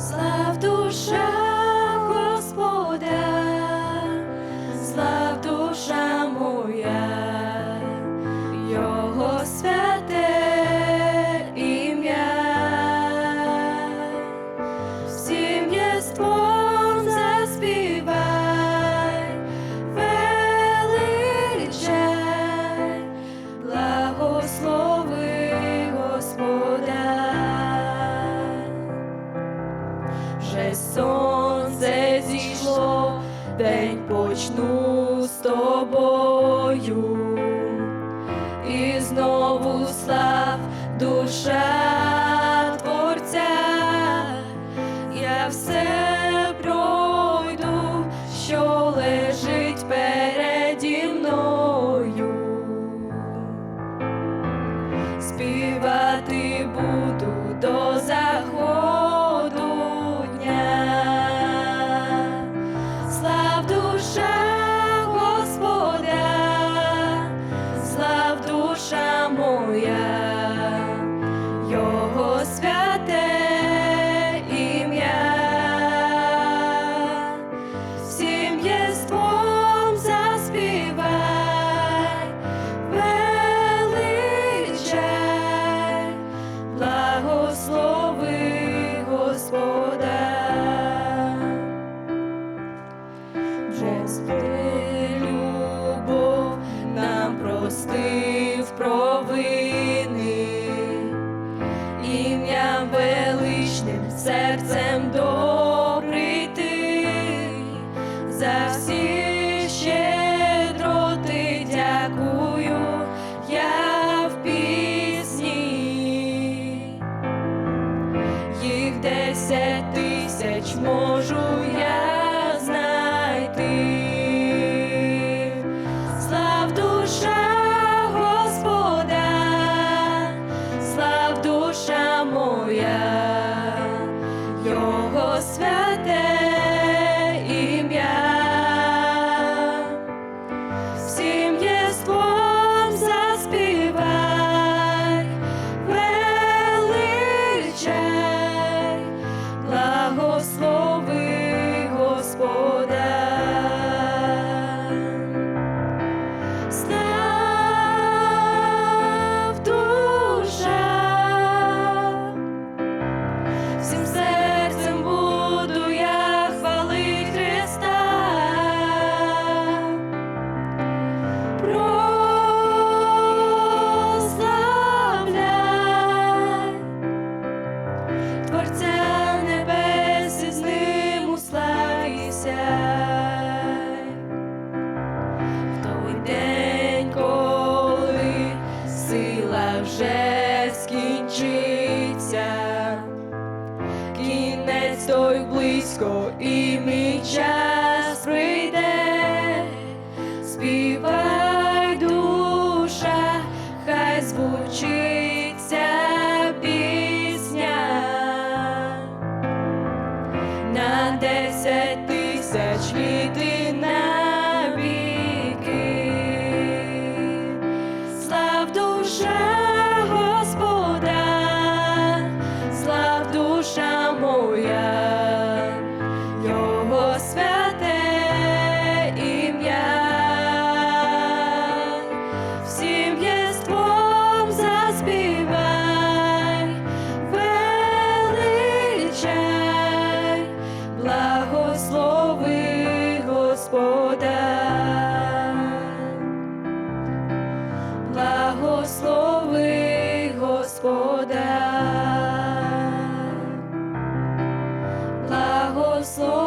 Slide з тобою, і знову слав душа творця, я все пройду, що лежить переді мною. Співати буду до за всі щедроти дякую я в пісні їх десять тисяч можу я знайти. Слав душа близько і мій час прийде. Співай, душа, хай звучиться пісня на десять тисяч літ і навіки. Слав душа so